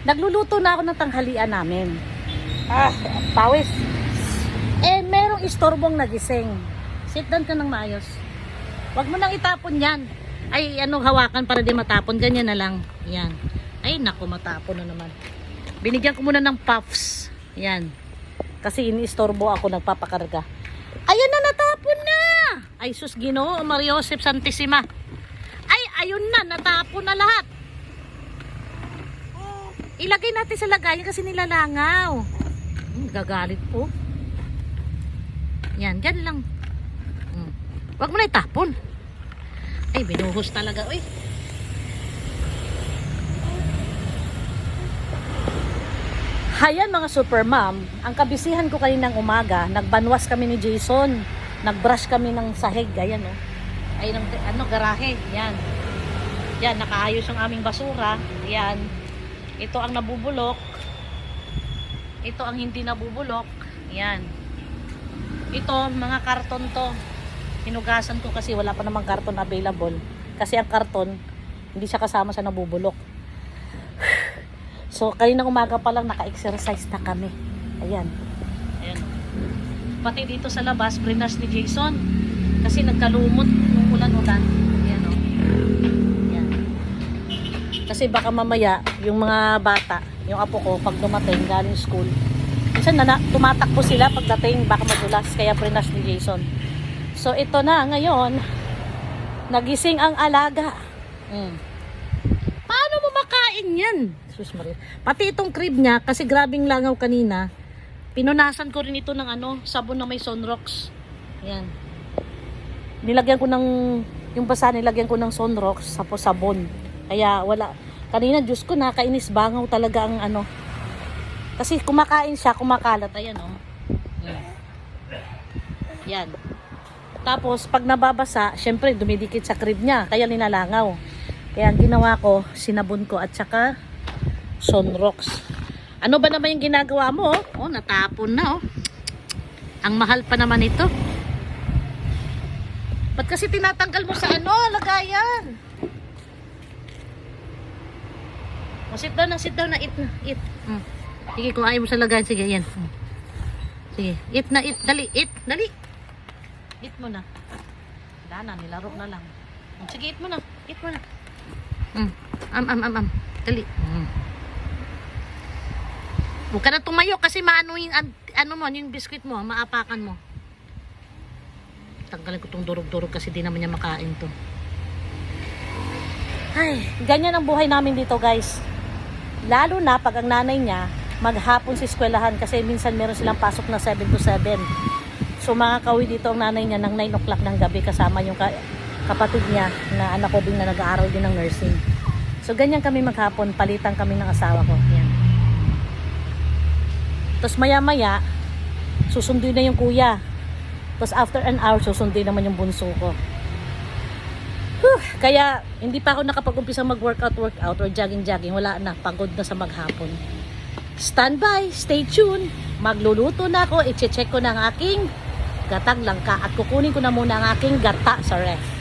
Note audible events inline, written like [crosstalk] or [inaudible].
Nagluluto na ako ng tanghalian namin. Ah, pawis. Eh, merong istorbong nagising. Sit down ka ng maayos. Huwag mo nang itapon yan. Ay, ano, hawakan para di matapon. Ganyan na lang. Yan. Ay, naku, matapon na naman. Binigyan ko muna ng puffs. Yan. Kasi iniistorbo ako nagpapakarga. Ayan na, natapon na! Ay, sus, ginoo, Mario Joseph Santissima. Ay, ayun na, natapon na lahat. Ilagay natin sa lagayan kasi nilalangaw. Hmm, gagalit po. Yan, dyan lang. Hmm. Huwag mo na itapon. Ay, binuhos talaga. Uy. Hayan mga super mom, ang kabisihan ko kaninang umaga, nagbanwas kami ni Jason, nagbrush kami ng sahig, ayan oh. Ay, ng, ano, garahe, yan. Yan, nakaayos yung aming basura, yan. Ito ang nabubulok. Ito ang hindi nabubulok, yan. Ito, mga karton to. Hinugasan ko kasi wala pa namang karton available. Kasi ang karton, hindi siya kasama sa nabubulok. [sighs] So, kaninang umaga pa lang naka-exercise na kami. Ayan. Ayan. Pati dito sa labas, brinas ni Jason. Kasi nagkalumot nung ulan-ulan. Ayan o. Ayan. Kasi baka mamaya, yung mga bata, yung apo ko, pag dumating galing school, minsan na, tumatakbo sila pagdating, baka madulas. Kaya brinas ni Jason. So, ito na ngayon, nagising ang alaga. Mm. Paano mo makain yan? Sus Maria. Pati itong crib niya, kasi grabing langaw kanina, pinunasan ko rin ito ng ano, sabon na may sunrox. Yan. Nilagyan ko ng, yung basa nilagyan ko ng sunrox, tapos sabon. Kaya wala, kanina Diyos ko, nakainis bangaw talaga ang ano. Kasi kumakain siya, kumakalat. Ayan. Oh. Yan. Tapos, pag nababasa, syempre, dumidikit sa crib niya. Kaya linalangaw. Kaya ang ginawa ko, sinabon ko at saka sunrox. Ano ba naman yung ginagawa mo? Oh natapon na oh. Ang mahal pa naman ito. Ba't kasi tinatanggal mo sa ano, lagayan? Oh, sit down na, sit down na, eat na, eat. Hmm. Sige, kung ayaw mo sa lagayan, sige, yan. Hmm. Sige, eat na, eat, dali, eat, dali. Eat mo na. Wala na, nilaro na lang. Hmm, Sige, eat mo na, eat mo na. Mm. Am, am, am, am. Dali. Mm. Huwag ka na tumayo kasi maano yung, an- ano mo, yung biskuit mo, maapakan mo. Tanggalin ko tong durog-durog kasi di naman niya makain to. Ay, ganyan ang buhay namin dito guys. Lalo na pag ang nanay niya maghapon sa eskwelahan kasi minsan meron silang pasok na 7 to 7. So mga kawi dito ang nanay niya ng 9 o'clock ng gabi kasama yung ka- kapatid niya na anak ko din na nag-aaral din ng nursing. So ganyan kami maghapon, palitan kami ng asawa ko. Yan. Tapos maya maya, susunduin na yung kuya. Tapos after an hour, susunduin naman yung bunso ko. Whew, kaya hindi pa ako nakapag-umpisa mag-workout, workout or jogging-jogging. Wala na, pagod na sa maghapon. Stand by, stay tuned. Magluluto na ako, i-check ko na ang aking gatang langka at kukunin ko na muna ang aking gata sa ref.